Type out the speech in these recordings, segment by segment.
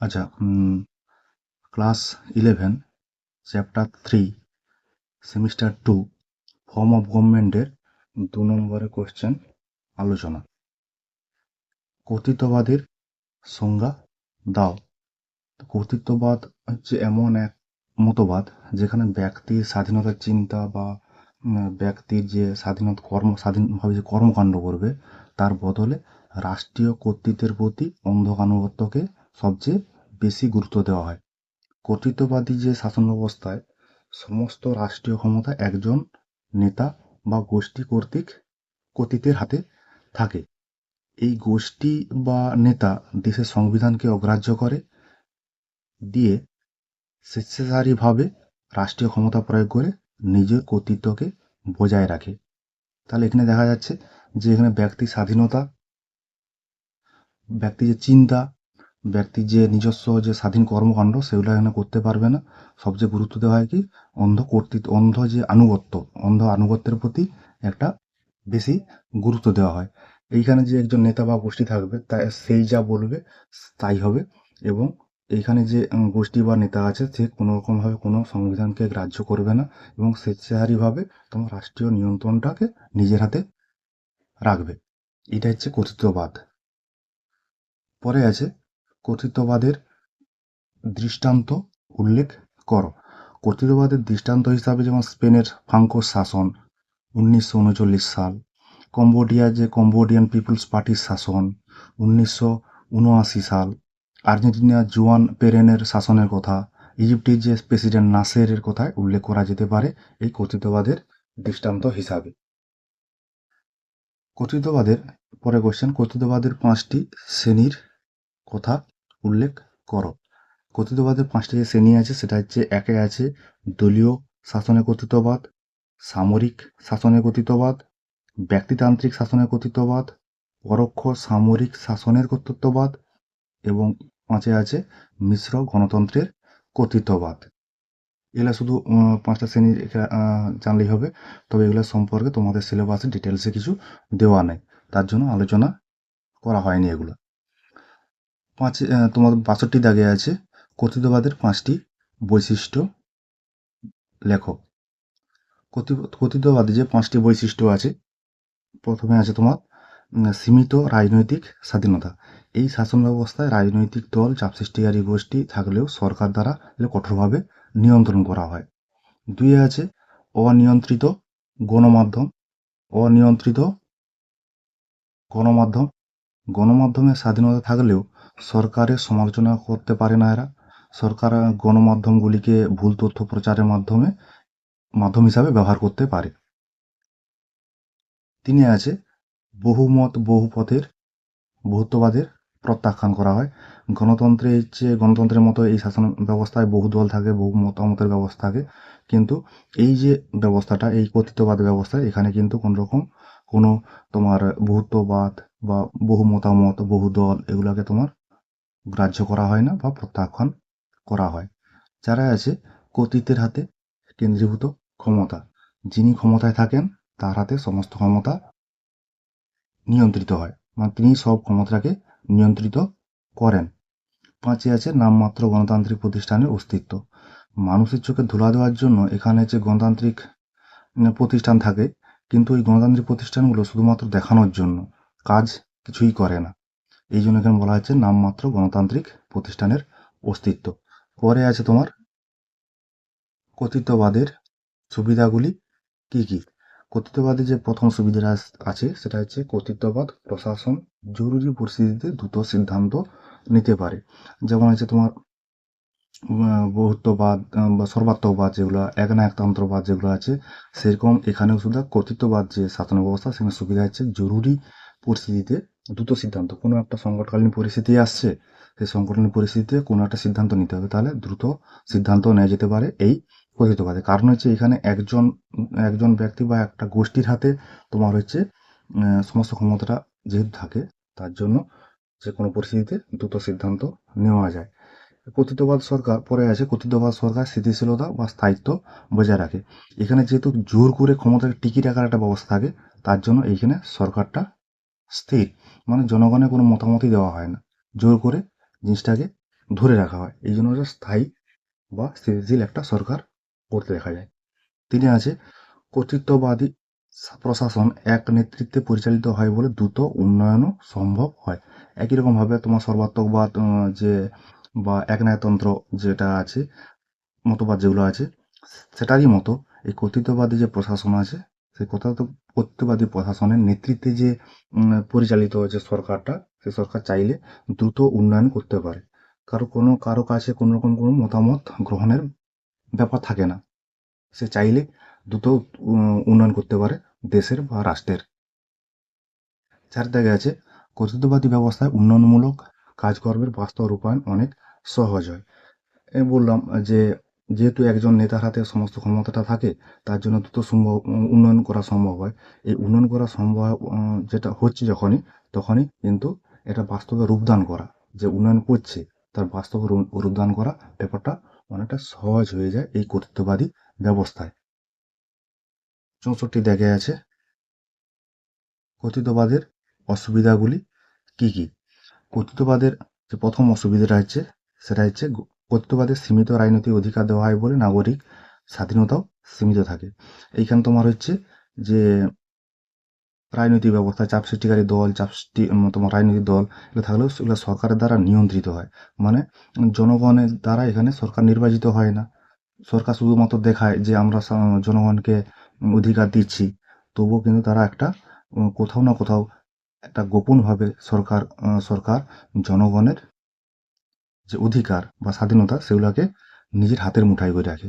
আচ্ছা class eleven chapter three semester two form of গভর্নমেন্টের দু নম্বরে কোশ্চেন আলোচনা। কর্তৃত্ববাদের সংজ্ঞা দাও। কর্তৃত্ববাদ হচ্ছে এমন এক মতবাদ যেখানে ব্যক্তির স্বাধীনতার চিন্তা বা ব্যক্তির যে স্বাধীনতা কর্ম, স্বাধীনভাবে যে কর্মকাণ্ড করবে, তার বদলে রাষ্ট্রীয় কর্তৃত্বের প্রতি অন্ধ আনুগত্যকে সবচেয়ে বেশি গুরুত্ব দেওয়া হয়। কর্তৃত্ববাদী যে শাসন ব্যবস্থায় সমস্ত রাষ্ট্রীয় ক্ষমতা একজন নেতা বা গোষ্ঠী কর্তৃক কর্তৃত্বের হাতে থাকে। এই গোষ্ঠী বা নেতা দেশের সংবিধানকে অগ্রাহ্য করে, দিয়ে স্বেচ্ছাচারীভাবে রাষ্ট্রীয় ক্ষমতা প্রয়োগ করে নিজের কর্তৃত্বকে বজায় রাখে। তাহলে এখানে দেখা যাচ্ছে যে এখানে ব্যক্তির স্বাধীনতা ব্যক্তির যে চিন্তা ব্যক্তির যে নিজস্ব যে স্বাধীন কর্মকাণ্ড, সেগুলো এখানে করতে পারবে না। সবচেয়ে গুরুত্ব দেওয়া হয় কি? অন্ধ কর্তৃত্ব, অন্ধ যে আনুগত্য, অন্ধ আনুগত্যের প্রতি একটা বেশি গুরুত্ব দেওয়া হয়। এইখানে যে একজন নেতা বা গোষ্ঠী থাকবে, তা সেই যা বলবে, তাই হবে। এবং এইখানে যে গোষ্ঠী বা নেতা আছে, সে কোনো রকমভাবে কোনো সংবিধানকে গ্রাহ্য করবে না এবং স্বেচ্ছাচারীভাবে তোমার রাষ্ট্রীয় নিয়ন্ত্রণটাকে নিজের হাতে রাখবে। এটা হচ্ছে কর্তৃত্ববাদ। পরে আছে কর্তৃত্ববাদের দৃষ্টান্ত উল্লেখ করো। কর্তৃত্ববাদের দৃষ্টান্ত হিসাবে যেমন স্পেনের ফ্রাঙ্কো শাসন উনিশশো উনচল্লিশ সাল কম্বোডিয়া যে কম্বোডিয়ান পিপলস পার্টির শাসন উনিশশো উনআশি সাল আর্জেন্টিনা জুয়ান পেরেনের শাসনের কথা, ইজিপ্টের যে প্রেসিডেন্ট নাসেরের কথায় উল্লেখ করা যেতে পারে এই কর্তৃত্ববাদের দৃষ্টান্ত হিসাবে। কর্তৃত্ববাদের পরে কোশ্চেন কর্তৃত্ববাদের পাঁচটি শ্রেণির কথা উল্লেখ করো। কথিতবাদের পাঁচটি যে শ্রেণি আছে, সেটা হচ্ছে একে আছে দলীয় শাসনের কর্তৃত্ববাদ সামরিক শাসনের কর্তৃত্ববাদ ব্যক্তিতান্ত্রিক শাসনের কর্তৃত্ববাদ পরোক্ষ সামরিক শাসনের কর্তৃত্ববাদ এবং পাঁচে আছে মিশ্র গণতন্ত্রের কর্তৃত্ববাদ এগুলো শুধু পাঁচটা শ্রেণি জানলেই হবে, তবে এগুলো সম্পর্কে তোমাদের সিলেবাসে ডিটেলসে কিছু দেওয়া নেই। তার জন্য আলোচনা করা হয়নি এগুলো। পাঁচে তোমার বাষট্টি দাগে আছে। কথিতবাদের পাঁচটি বৈশিষ্ট্য লেখো কর্তৃ- কর্তৃত্ববাদী যে পাঁচটি বৈশিষ্ট্য আছে, প্রথমে আছে তোমার সীমিত রাজনৈতিক স্বাধীনতা। এই শাসন ব্যবস্থায় রাজনৈতিক দল, চাপ সৃষ্টিকারী গোষ্ঠী থাকলেও সরকার দ্বারা কঠোরভাবে নিয়ন্ত্রণ করা হয়। দুই আছে অনিয়ন্ত্রিত গণমাধ্যম। অনিয়ন্ত্রিত গণমাধ্যম। গণমাধ্যমের স্বাধীনতা থাকলেও সরকারের সমালোচনা করতে পারে না এরা। সরকার গণমাধ্যমগুলিকে ভুল তথ্য প্রচারের মাধ্যমে, মাধ্যম হিসাবে ব্যবহার করতে পারে। তিনি আছে বহুমত, বহুপথের, বহুত্ববাদের প্রত্যাখ্যান করা হয়। গণতন্ত্রে হচ্ছে গণতন্ত্রের মতো এই শাসন ব্যবস্থায় বহু দল থাকে, বহু মতামতের ব্যবস্থা থাকে। কিন্তু এই যে ব্যবস্থাটা, এই কর্তৃত্ববাদ ব্যবস্থায় এখানে কিন্তু কোনো রকম কোনো তোমার বহুত্ববাদ বা বহু মতামত বহু দল এগুলোকে তোমার গ্রাহ্য করা হয় না বা প্রত্যাখ্যান করা হয়। যারা আছে, কর্তৃত্বের হাতে কেন্দ্রীভূত ক্ষমতা। যিনি ক্ষমতায় থাকেন, তার হাতে সমস্ত ক্ষমতা নিয়ন্ত্রিত হয়। মানে তিনি সব ক্ষমতাকে নিয়ন্ত্রিত করেন। পাঁচে আছে, নামমাত্র গণতান্ত্রিক প্রতিষ্ঠানের অস্তিত্ব। মানুষের চোখে ধুলা দেওয়ার জন্য এখানে যে গণতান্ত্রিক প্রতিষ্ঠান থাকে, কিন্তু ওই গণতান্ত্রিক প্রতিষ্ঠানগুলো শুধুমাত্র দেখানোর জন্য। কাজ কিছুই করে না। এই জন্য এখানে বলা হচ্ছে নামমাত্র গণতান্ত্রিক প্রতিষ্ঠানের অস্তিত্ব। পরে আছে তোমার কর্তৃত্ববাদের সুবিধাগুলি কি কি? কর্তৃত্ববাদের যে প্রথম সুবিধা আছে, সেটা হচ্ছে কর্তৃত্ববাদ, প্রশাসন জরুরি পরিস্থিতিতে দ্রুত সিদ্ধান্ত নিতে পারে। যেমন আছে তোমার বহুত্ববাদ বা সর্বাত্মকবাদ যেগুলো, একনায়কতন্ত্রবাদ যেগুলো আছে, সেরকম এখানেও শুধু কর্তৃত্ববাদ যে শাসন ব্যবস্থা, সেখানে সুবিধা হচ্ছে জরুরি পরিস্থিতিতে দ্রুত সিদ্ধান্ত। কোনো একটা সংকটকালীন পরিস্থিতি আসছে, সেই সংকটকালীন পরিস্থিতিতে কোনো একটা সিদ্ধান্ত নিতে হবে। তাহলে দ্রুত সিদ্ধান্ত নেওয়া যেতে পারে এই কর্তৃত্ববাদে কারণ হচ্ছে এখানে একজন একজন ব্যক্তি বা একটা গোষ্ঠীর হাতে তোমার হচ্ছে সমস্ত ক্ষমতাটা যেহেতু থাকে, তার জন্য যে কোনো পরিস্থিতিতে দ্রুত সিদ্ধান্ত নেওয়া যায়। কথিতবাদ সরকার, পরে আছে কথিতবাদ সরকার স্থিতিশীলতা বা স্থায়িত্ব বজায় রাখে। এখানে যেহেতু জোর করে ক্ষমতাকে টিকিয়ে রাখার একটা ব্যবস্থা থাকে, তার জন্য এইখানে সরকারটা স্থির। মানে জনগণের কোনো মতামতই দেওয়া হয় না। জোর করে জিনিসটাকে ধরে রাখা হয়। এই জন্য স্থায়ী বা স্থিতিশীল একটা সরকার করতে দেখা যায়। তিনি আছে, কর্তৃত্ববাদী প্রশাসন এক নেতৃত্বে পরিচালিত হয় বলে দ্রুত উন্নয়নও সম্ভব হয়। একই রকমভাবে তোমার সর্বাত্মকবাদ যে বা একনায়তন্ত্র যেটা আছে, মতবাদ যেগুলো আছে, সেটারই মতো এই কর্তৃত্ববাদী যে প্রশাসন আছে সেই কর্তৃত্ব কর্তৃত্ববাদী প্রশাসনের নেতৃত্বে যে পরিচালিত যে সরকারটা, সে সরকার চাইলে দ্রুত উন্নয়ন করতে পারে। কারও কোনো, কারও কাছে কোনো রকম কোনো মতামত গ্রহণের ব্যাপার থাকে না। সে চাইলে দ্রুত উন্নয়ন করতে পারে দেশের বা রাষ্ট্রের। চার জায়গায় আছে, কর্তৃত্ববাদী ব্যবস্থায় উন্নয়নমূলক কাজকর্মের বাস্তব রূপায়ণ অনেক সহজ হয়। বললাম যে যেহেতু একজন নেতার হাতে সমস্ত ক্ষমতাটা থাকে, তার জন্য দ্রুত সম্ভব, উন্নয়ন করা সম্ভব হয়। এই উন্নয়ন করা সম্ভব যেটা হচ্ছে যখনই, তখনই কিন্তু এটা বাস্তবে রূপদান করা, যে উন্নয়ন করছে, তার বাস্তবে রূপদান করা ব্যাপারটা অনেকটা সহজ হয়ে যায় এই কর্তৃত্ববাদী ব্যবস্থায়। চৌষট্টি দেখে আছে। কর্তৃত্ববাদের অসুবিধাগুলি কি কি? কর্তৃত্ববাদের যে প্রথম অসুবিধাটা হচ্ছে, সেটা হচ্ছে গ- সীমিত রাজনৈতিক অধিকার দেওয়া হয় বলে নাগরিক স্বাধীনতাও সীমিত থাকে। এইখানে তোমার হচ্ছে যে রাজনৈতিক ব্যবস্থা, চাপ সৃষ্টিকারী দল, চাপ সৃষ্টি তোমার রাজনৈতিক দল, এগুলো থাকলেও সেগুলো সরকারের দ্বারা নিয়ন্ত্রিত হয়। মানে জনগণের দ্বারা এখানে সরকার নির্বাচিত হয় না। সরকার শুধুমাত্র দেখায় যে আমরা জনগণকে অধিকার দিচ্ছি। তবুও কিন্তু তারা একটা কোথাও না কোথাও একটা গোপনভাবে সরকার সরকার জনগণের যে অধিকার বা স্বাধীনতা সেগুলোকে নিজের হাতের মুঠায় করে রাখে।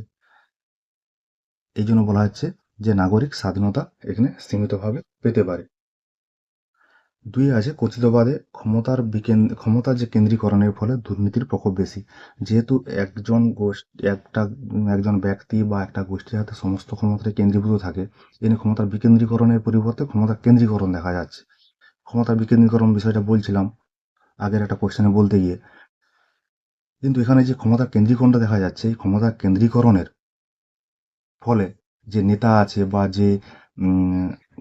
এই জন্য বলা হচ্ছে যে নাগরিক স্বাধীনতা এখানে সীমিতভাবে পেতে পারে। দুই আছে কথিতবাদে ক্ষমতার বিকেন ক্ষমতার যে কেন্দ্রীকরণের ফলে দুর্নীতির প্রকোপ বেশি। যেহেতু একজন গোষ্ঠী একটা একজন ব্যক্তি বা একটা গোষ্ঠীর হাতে সমস্ত ক্ষমতাটা কেন্দ্রীভূত থাকে এখানে ক্ষমতার বিকেন্দ্রীকরণের পরিবর্তে ক্ষমতার কেন্দ্রীকরণ দেখা যাচ্ছে। ক্ষমতার বিকেন্দ্রীকরণ বিষয়টা বলছিলাম আগের একটা কোশ্চেনে বলতে গিয়ে। কিন্তু এখানে যে ক্ষমতার কেন্দ্রীকরণটা দেখা যাচ্ছে, এই ক্ষমতার কেন্দ্রীকরণের ফলে যে নেতা আছে বা যে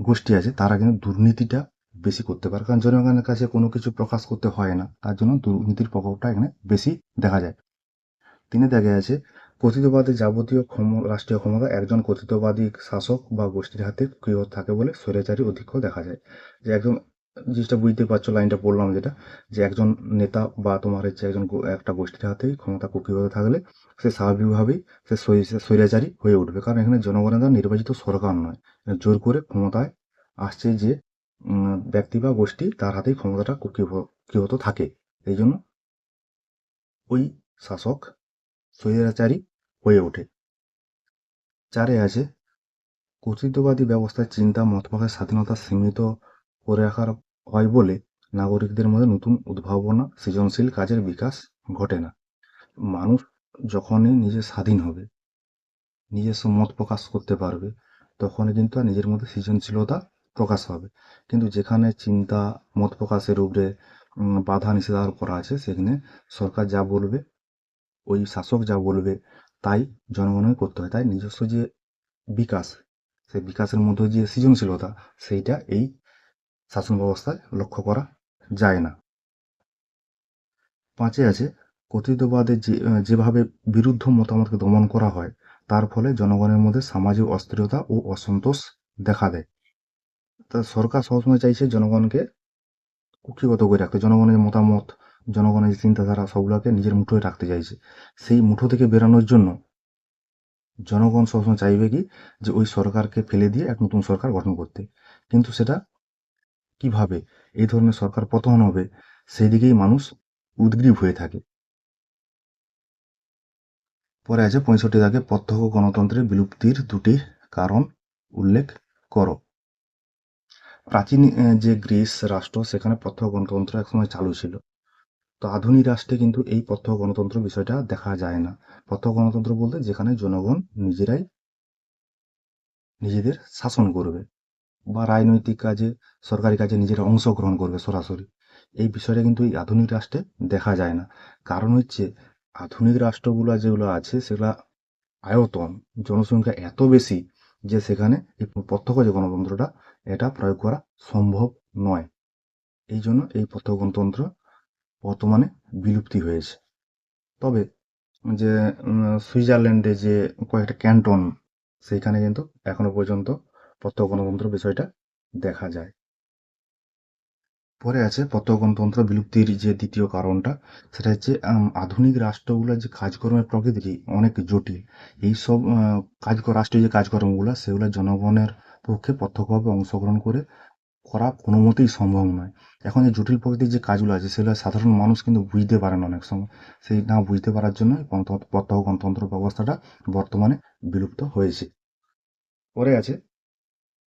গোষ্ঠী আছে, তারা কিন্তু দুর্নীতিটা বেশি করতে পারে। কারণ জনগণের কাছে কোনো কিছু প্রকাশ করতে হয় না, তার জন্য দুর্নীতির প্রভাবটা এখানে বেশি দেখা যায়। তিনি দেখা যাচ্ছে, কথিতবাদী যাবতীয় ক্ষম, রাষ্ট্রীয় ক্ষমতা একজন কথিতবাদী শাসক বা গোষ্ঠীর হাতে ক্রিয় থাকে বলে স্বৈরাচারী অধিক্য দেখা যায়। যে একজন জিনিসটা বুঝতে পারছ, লাইনটা পড়লাম যেটা, যে একজন নেতা বা তোমার হচ্ছে একজন একটা গোষ্ঠীর হাতেই ক্ষমতা কুক্ষিগত থাকলে সে স্বাভাবিকভাবেই সে স্বৈ- স্বৈরাচারী হয়ে উঠবে। কারণ এখানে জনগণের দ্বারা নির্বাচিত সরকার নয়। জোর করে ক্ষমতায় আসছে যে ব্যক্তি বা গোষ্ঠী তার হাতেই ক্ষমতাটা কুক্ষিগত থাকে। এই জন্য ওই শাসক স্বৈরাচারী হয়ে ওঠে। চারে আছে, কর্তৃত্ববাদী ব্যবস্থায় চিন্তা, মতবাদের স্বাধীনতা সীমিত করে রাখার হয় বলে নাগরিকদের মধ্যে নতুন উদ্ভাবনা, সৃজনশীল কাজের বিকাশ ঘটে না। মানুষ যখনই নিজে স্বাধীন হবে নিজস্ব মত প্রকাশ করতে পারবে, তখনই কিন্তু আর নিজের মধ্যে সৃজনশীলতা প্রকাশ হবে। কিন্তু যেখানে চিন্তা, মত প্রকাশের উপরে বাধা নিষেধাজ্ঞা করা আছে, সেখানে সরকার যা বলবে, ওই শাসক যা বলবে, তাই জনগণকে করতে হয়। তাই নিজস্ব যে বিকাশ, সেই বিকাশের মধ্যে যে সৃজনশীলতা, সেইটা এই শাসন ব্যবস্থায় লক্ষ্য করা যায় না। পাঁচে আছে কর্তৃত্ববাদের যে যেভাবে বিরুদ্ধ মতামতকে দমন করা হয়, তার ফলে জনগণের মধ্যে সামাজিক অস্থিরতা ও অসন্তোষ দেখা দেয়। তা সরকার সবসময় চাইছে জনগণকে কুক্ষিগত করে রাখতে। জনগণের মতামত, জনগণের চিন্তাধারা, সবগুলোকে নিজের মুঠোয় রাখতে চাইছে। সেই মুঠো থেকে বেরানোর জন্য জনগণ সবসময় চাইবে কি? যে ওই সরকারকে ফেলে দিয়ে এক নতুন সরকার গঠন করতে। কিন্তু সেটা কীভাবে এই ধরনের সরকার পতন হবে সেই দিকেই মানুষ উদ্গ্রীব হয়ে থাকে। পরে আছে পঁয়ষট্টি দাগে প্রত্যক্ষ গণতন্ত্রের বিলুপ্তির দুটি কারণ উল্লেখ করো। প্রাচীন যে গ্রিস রাষ্ট্র, সেখানে প্রত্যক্ষ গণতন্ত্র একসময় চালু ছিল। তো আধুনিক রাষ্ট্রে কিন্তু এই প্রত্যক্ষ গণতন্ত্র বিষয়টা দেখা যায় না। প্রত্যক্ষ গণতন্ত্র বলতে যেখানে জনগণ নিজেরাই নিজেদের শাসন করবে। বা রাজনৈতিক কাজে, সরকারি কাজে নিজেরা অংশগ্রহণ করবে সরাসরি। এই বিষয়টা কিন্তু এই আধুনিক রাষ্ট্রে দেখা যায় না। কারণ হচ্ছে, আধুনিক রাষ্ট্রগুলো যেগুলো আছে, সেগুলো আয়তন, জনসংখ্যা এত বেশি যে সেখানে এই প্রত্যক্ষ যে গণতন্ত্রটা, এটা প্রয়োগ করা সম্ভব নয়। এই জন্য এই প্রত্যক্ষ গণতন্ত্র বর্তমানে বিলুপ্তি হয়েছে। তবে যে সুইজারল্যান্ডে যে কয়েকটা ক্যান্টন সেইখানে কিন্তু এখনও পর্যন্ত প্রত্যক্ষ গণতন্ত্র বিষয়টা দেখা যায়। পরে আছে প্রত্যক্ষ গণতন্ত্র বিলুপ্তির যে দ্বিতীয় কারণটা, সেটা হচ্ছে আধুনিক রাষ্ট্রগুলোর যে কাজকর্মের প্রকৃতি অনেক জটিল। এই সব কাজ, রাষ্ট্রীয় যে কাজকর্মগুলো, সেগুলো জনগণের পক্ষে প্রত্যক্ষভাবে অংশগ্রহণ করে করা কোনো মতেই সম্ভব নয়। এখন যে জটিল প্রকৃতির যে কাজগুলো আছে, সেগুলো সাধারণ মানুষ কিন্তু বুঝতে পারে না অনেক সময়। সেই না বুঝতে পারার জন্য প্রত্যক্ষ গণতন্ত্র ব্যবস্থাটা বর্তমানে বিলুপ্ত হয়েছে। পরে আছে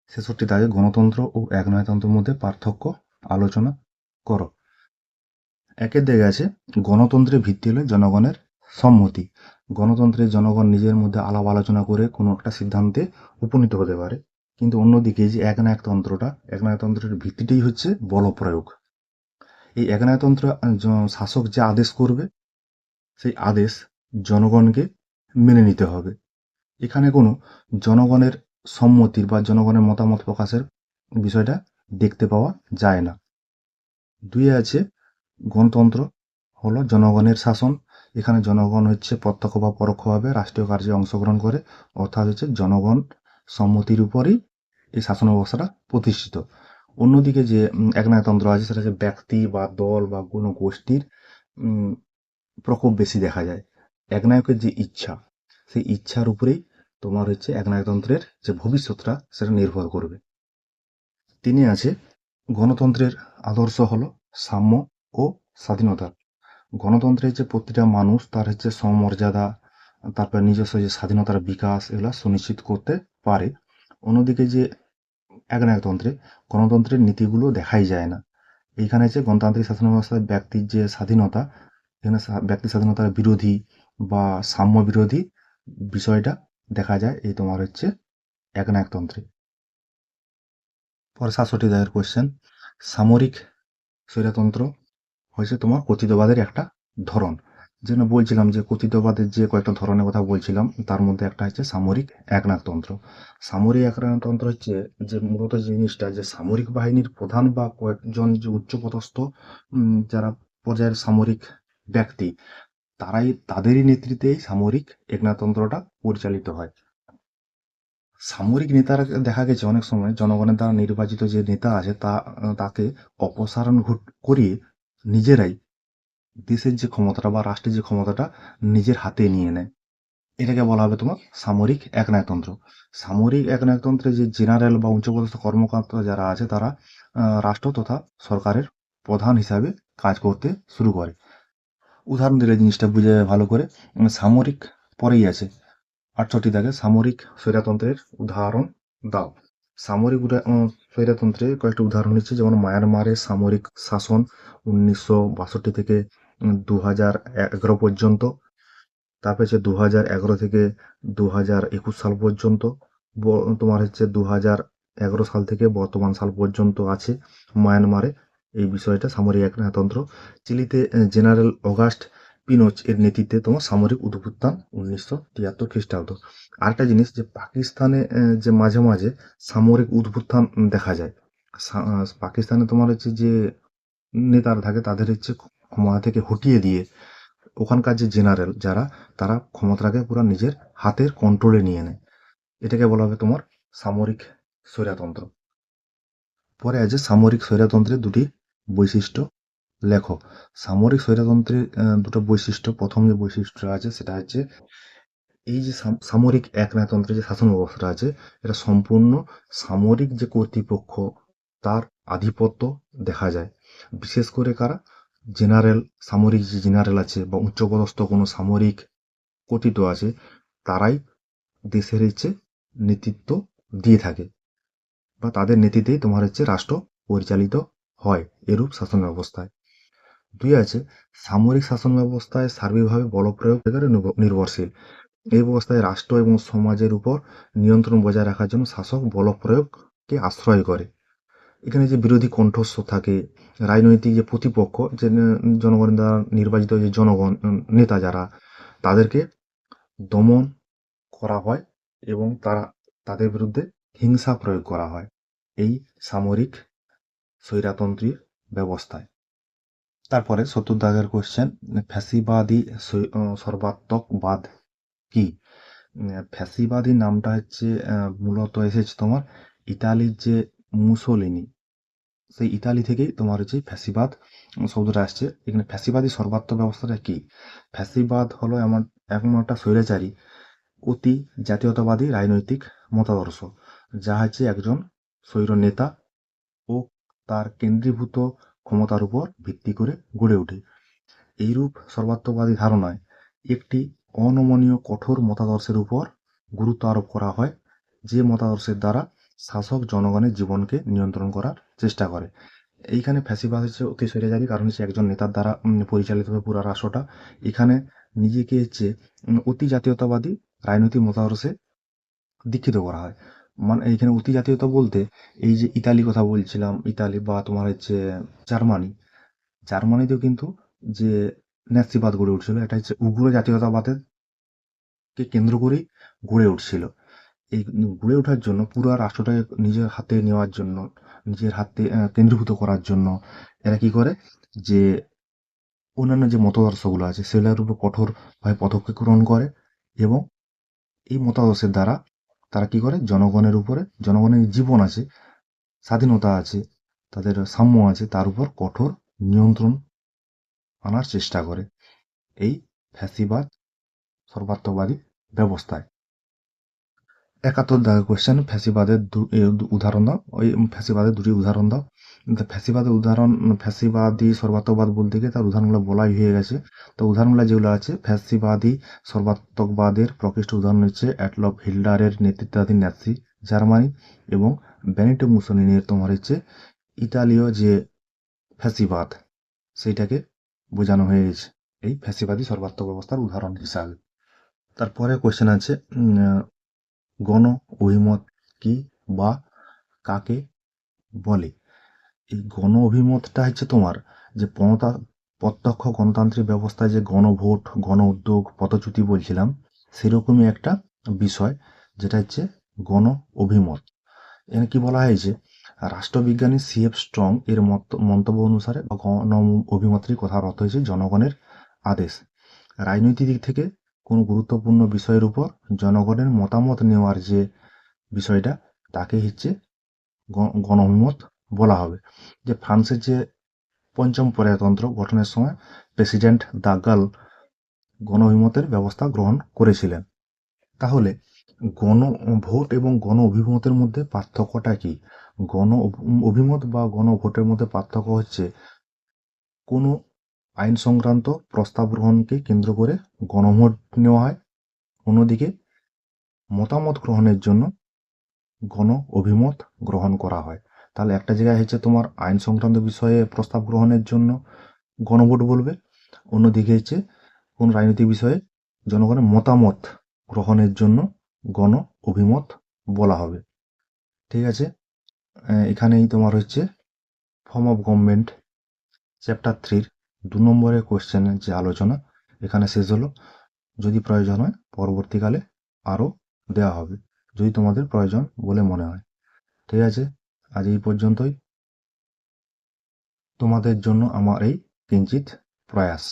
ছেষট্টি দাগে গণতন্ত্র ও একনায়তন্ত্রের মধ্যে পার্থক্য আলোচনা করো। একের দিকে আছে, গণতন্ত্রের ভিত্তি হলো জনগণের সম্মতি। গণতন্ত্রে জনগণ নিজের মধ্যে আলাপ আলোচনা করে কোনো একটা সিদ্ধান্তে উপনীত হতে পারে। কিন্তু অন্যদিকে যে একনায়কতন্ত্রটা একনায়কতন্ত্রের ভিত্তিটাই হচ্ছে বল প্রয়োগ এই জ- শাসক যে আদেশ করবে, সেই আদেশ জনগণকে মেনে নিতে হবে। এখানে কোনো জনগণের সম্মতির বা জনগণের মতামত প্রকাশের বিষয়টা দেখতে পাওয়া যায় না। দুই আছে গণতন্ত্র হলো জনগণের শাসন। এখানে জনগণ হচ্ছে প্রত্যক্ষ বা পরোক্ষভাবে রাষ্ট্রীয় কার্যে অংশগ্রহণ করে অর্থাৎ হচ্ছে জনগণ সম্মতির উপরই এই শাসন ব্যবস্থাটা প্রতিষ্ঠিত। অন্যদিকে যে উম, একনায়কতন্ত্র আছে সেটা হচ্ছে ব্যক্তি বা দল বা কোনো গোষ্ঠীর প্রকোপ বেশি দেখা যায়। একনায়কের যে ইচ্ছা সেই ইচ্ছার উপরেই তোমার হচ্ছে একনায়কতন্ত্রের যে ভবিষ্যৎটা, সেটা নির্ভর করবে। তিনি আছে গণতন্ত্রের আদর্শ হলো সাম্য ও স্বাধীনতা। গণতন্ত্রের যে প্রতিটা মানুষ, তার হচ্ছে সমমর্যাদা, তারপর নিজস্ব যে স্বাধীনতার বিকাশ, এগুলা সুনিশ্চিত করতে পারে। অন্যদিকে যে একনায়কতন্ত্রে গণতন্ত্রের নীতিগুলো দেখাই যায় না। এইখানে যে গণতান্ত্রিক শাসন ব্যবস্থায় ব্যক্তির যে স্বাধীনতা, এখানে ব্যক্তি স্বাধীনতার বিরোধী বা সাম্য বিরোধী বিষয়টা দেখা যায়, এই তোমার হচ্ছে একনায়কতন্ত্রে। পরে সাতষট্টি দায়ের কোয়েশ্চেন সামরিক স্বৈরতন্ত্র হয়েছে তোমার কথিতবাদের একটা ধরন। যেন বলছিলাম যে কথিতবাদের যে কয়েকটা ধরনের কথা বলছিলাম, তার মধ্যে একটা হচ্ছে সামরিক একনায়কতন্ত্র। সামরিক একনায়কতন্ত্র হচ্ছে যে মূলত জিনিসটা, যে সামরিক বাহিনীর প্রধান বা কয়েকজন যে উচ্চপদস্থ যারা পর্যায়ের সামরিক ব্যক্তি তারাই তাদেরই নেতৃত্বেই সামরিক একনায়কতন্ত্রটা পরিচালিত হয়। সামরিক নেতারা দেখা গেছে অনেক সময় জনগণের দ্বারা নির্বাচিত যে নেতা আছে তা, তাকে অপসারণ করিয়ে নিজেরাই দেশের যে ক্ষমতাটা বা রাষ্ট্রের যে ক্ষমতাটা নিজের হাতে নিয়ে নেয়। এটাকে বলা হবে তোমার সামরিক একনায়কতন্ত্র সামরিক একনায়কতন্ত্রে যে জেনারেল বা উচ্চপদস্থ কর্মকর্তা যারা আছে তারা রাষ্ট্র তথা সরকারের প্রধান হিসাবে কাজ করতে শুরু করে। উদাহরণ দিলে জিনিসটা বুঝে যাবে ভালো করে। সামরিক পরেই আছে। আটষট্টি দাগে সামরিক স্বৈরতন্ত্রের উদাহরণ দাও। সামরিক উম, কয়েকটি উদাহরণ হচ্ছে যেমন মায়ানমারের সামরিক শাসন উনিশশো বাষট্টি থেকে দু হাজার এগারো পর্যন্ত। তারপর হচ্ছে দু হাজার এগারো থেকে দু হাজার একুশ সাল পর্যন্ত। তোমার হচ্ছে দু হাজার এগারো সাল থেকে বর্তমান সাল পর্যন্ত আছে মায়ানমারে। এই বিষয়টা সামরিক একনায়কতন্ত্র চিলিতে জেনারেল অগাস্ট পিনোচ এর নেতৃত্বে তোমার সামরিক উদ্ভুত্থান উনিশশো তিয়াত্তর খ্রিস্টাব্দ। আরেকটা জিনিস যে পাকিস্তানে যে মাঝে মাঝে সামরিক উদ্ভুত্থান দেখা যায়। পাকিস্তানে তোমার হচ্ছে যে নেতারা থাকে তাদের হচ্ছে ক্ষমতা থেকে হটিয়ে দিয়ে ওখানকার যে জেনারেল যারা, তারা ক্ষমতাটাকে পুরো নিজের হাতের কন্ট্রোলে নিয়ে নেয়। এটাকে বলা হবে তোমার সামরিক স্বৈরতন্ত্র। পরে আছে সামরিক স্বৈরতন্ত্রের দুটি বৈশিষ্ট্য। লেখো, সামরিক স্বৈরতন্ত্রের দুটো বৈশিষ্ট্য। প্রথম যে বৈশিষ্ট্য আছে, সেটা হচ্ছে এই যে সাম- সামরিক একনায়কতন্ত্রের যে শাসন ব্যবস্থাটা আছে, এটা সম্পূর্ণ সামরিক যে কর্তৃপক্ষ, তার আধিপত্য দেখা যায়। বিশেষ করে কারা? জেনারেল, সামরিক যে জেনারেল আছে বা উচ্চপদস্থ কোনো সামরিক কথিত আছে, তারাই দেশের হচ্ছে নেতৃত্ব দিয়ে থাকে। বা তাদের নেতৃত্বেই তোমার হচ্ছে রাষ্ট্র পরিচালিত হয়, এরূপ শাসন ব্যবস্থায়। দুই আছে, সামরিক শাসন ব্যবস্থায় সার্বিকভাবে বল প্রয়োগের নির্ভরশীল। এই ব্যবস্থায় রাষ্ট্র এবং সমাজের উপর নিয়ন্ত্রণ বজায় রাখার জন্য শাসক বল প্রয়োগকে আশ্রয় করে। এখানে যে বিরোধী কণ্ঠস্বর থাকে, রাজনৈতিক যে প্রতিপক্ষ, যে জনগণের দ্বারা নির্বাচিত যে জনগণ নেতা যারা, তাদেরকে দমন করা হয় এবং তারা, তাদের বিরুদ্ধে হিংসা প্রয়োগ করা হয়। এই সামরিক স্বৈরতন্ত্রী ব্যবস্থায়। তারপরে সত্তর দাগের কোশ্চেন ফ্যাসিবাদী সর্বাত্মকবাদ কি? ফ্যাসিবাদী নামটা হচ্ছে মূলত এসেছে তোমার ইতালির যে মুসোলিনি। সেই ইতালি থেকেই তোমার হচ্ছে ফ্যাসিবাদ শব্দটা আসছে। এখানে ফ্যাসিবাদী সর্বাত্ম ব্যবস্থাটা কি? ফ্যাসিবাদ হলো এমন এমন একটা স্বৈরাচারী, অতি জাতীয়তাবাদী রাজনৈতিক মতাদর্শ যা হচ্ছে একজন স্বৈর নেতা তার কেন্দ্রীভূত ক্ষমতার উপর ভিত্তি করে গড়ে ওঠে। এইরূপ সর্বাত্মবাদী ধারণায় একটি অনমনীয় কঠোর মতাদর্শের উপর গুরুত্ব আরোপ করা হয়, যে মতাদর্শের দ্বারা শাসক জনগণের জীবনকে নিয়ন্ত্রণ করার চেষ্টা করে। এইখানে ফ্যাসিবাদ হচ্ছে অতি স্বৈরাচারী, কারণ হচ্ছে একজন নেতার দ্বারা পরিচালিত হবে পুরো রাষ্ট্রটা। এখানে নিজেকে হচ্ছে অতি জাতীয়তাবাদী রাজনৈতিক মতাদর্শে দীক্ষিত করা হয়। মানে এইখানে অতি জাতীয়তা বলতে এই যে ইতালি কথা বলছিলাম, ইতালি বা তোমার হচ্ছে জার্মানি। জার্মানিতেও কিন্তু যে ন্যাসিবাদ গড়ে উঠছিল, এটা হচ্ছে উগ্র জাতীয়তাবাদের কে কেন্দ্র করেই গড়ে উঠছিল। এই গড়ে ওঠার জন্য পুরো রাষ্ট্রটাকে নিজের হাতে নেওয়ার জন্য, নিজের হাতে কেন্দ্রীভূত করার জন্য এরা কি করে? যে অন্যান্য যে মতাদর্শগুলো আছে, সেগুলোর উপর কঠোরভাবে পদক্ষেপ গ্রহণ করে এবং এই মতাদর্শের দ্বারা তারা কি করে? জনগণের উপরে, জনগণের জীবন আছে, স্বাধীনতা আছে, তাদের সাম্য আছে, তার উপর কঠোর নিয়ন্ত্রণ আনার চেষ্টা করে। এই ফ্যাসিবাদ সর্বাত্মবাদী ব্যবস্থায়। একাত্তর দাগের কোয়েশ্চেন ফ্যাসিবাদের উদাহরণ দাও। ওই ফ্যাসিবাদের দুটি উদাহরণ দাও। ফ্যাসিবাদের উদাহরণ, ফ্যাসিবাদী সর্বাত্মবাদ বলতে গিয়ে তার উদাহরণগুলো বলাই হয়ে গেছে। তো উদাহরণগুলো যেগুলো আছে, ফ্যাসিবাদী সর্বাত্মকবাদের প্রকৃষ্ট উদাহরণ হচ্ছে অ্যাটলফ হিল্ডারের নেতৃত্বাধীন ন্যাসি জার্মানি এবং বেনিটো মুসোলিনির তোমার হচ্ছে ইতালীয় যে ফ্যাসিবাদ, সেইটাকে বোঝানো হয়েছে এই ফ্যাসিবাদী সর্বাত্মক ব্যবস্থার উদাহরণ হিসাবে। তারপরে কোয়েশ্চেন আছে গণ অভিমত কি বা কাকে বলে? এই গণ অভিমতটা হচ্ছে তোমার যে পণতা, প্রত্যক্ষ গণতান্ত্রিক ব্যবস্থায় যে গণভোট গণ উদ্যোগ পদচ্যুতি বলছিলাম, সেরকমই একটা বিষয় যেটা হচ্ছে গণ অভিমত এখানে কি বলা হয়েছে রাষ্ট্রবিজ্ঞানী সি এফ স্ট্রং এর মন্তব্য অনুসারে গণ অভিমতের কথার অর্থ হয়েছে জনগণের আদেশ। রাজনৈতিক দিক থেকে কোনো গুরুত্বপূর্ণ বিষয়ের উপর জনগণের মতামত নেওয়ার যে বিষয়টা তাকে হচ্ছে গণ অভিমত বলা হবে যে ফ্রান্সের যে পঞ্চম প্রজাতন্ত্র গঠনের সময় প্রেসিডেন্ট দাগাল গণ অভিমতের ব্যবস্থা গ্রহণ করেছিলেন। তাহলে গণ ভোট এবং গণ অভিমতের মধ্যে পার্থক্যটা কি? গণ অভিমত বা গণ ভোটের মধ্যে পার্থক্য হচ্ছে কোনো আইন সংক্রান্ত প্রস্তাব গ্রহণকে কেন্দ্র করে গণভোট নেওয়া হয়, অন্যদিকে মতামত গ্রহণের জন্য গণ অভিমত গ্রহণ করা হয়। তাহলে একটা জায়গায় হচ্ছে তোমার আইন সংক্রান্ত বিষয়ে প্রস্তাব গ্রহণের জন্য গণভোট বলবে। অন্যদিকে হচ্ছে কোন রাজনৈতিক বিষয়ে জনগণের মতামত গ্রহণের জন্য গণ অভিমত বলা হবে। ঠিক আছে? এখানেই তোমার হচ্ছে ফর্ম অফ গভর্নমেন্ট চ্যাপ্টার থ্রির দু নম্বরের কোশ্চেনের যে আলোচনা, এখানে শেষ হলো। যদি প্রয়োজন হয়, পরবর্তীকালে আরও দেওয়া হবে। যদি তোমাদের প্রয়োজন বলে মনে হয়। ঠিক আছে? আজ এই পর্যন্তই। তোমাদের জন্য আমার এই কিঞ্চিত প্রয়াস।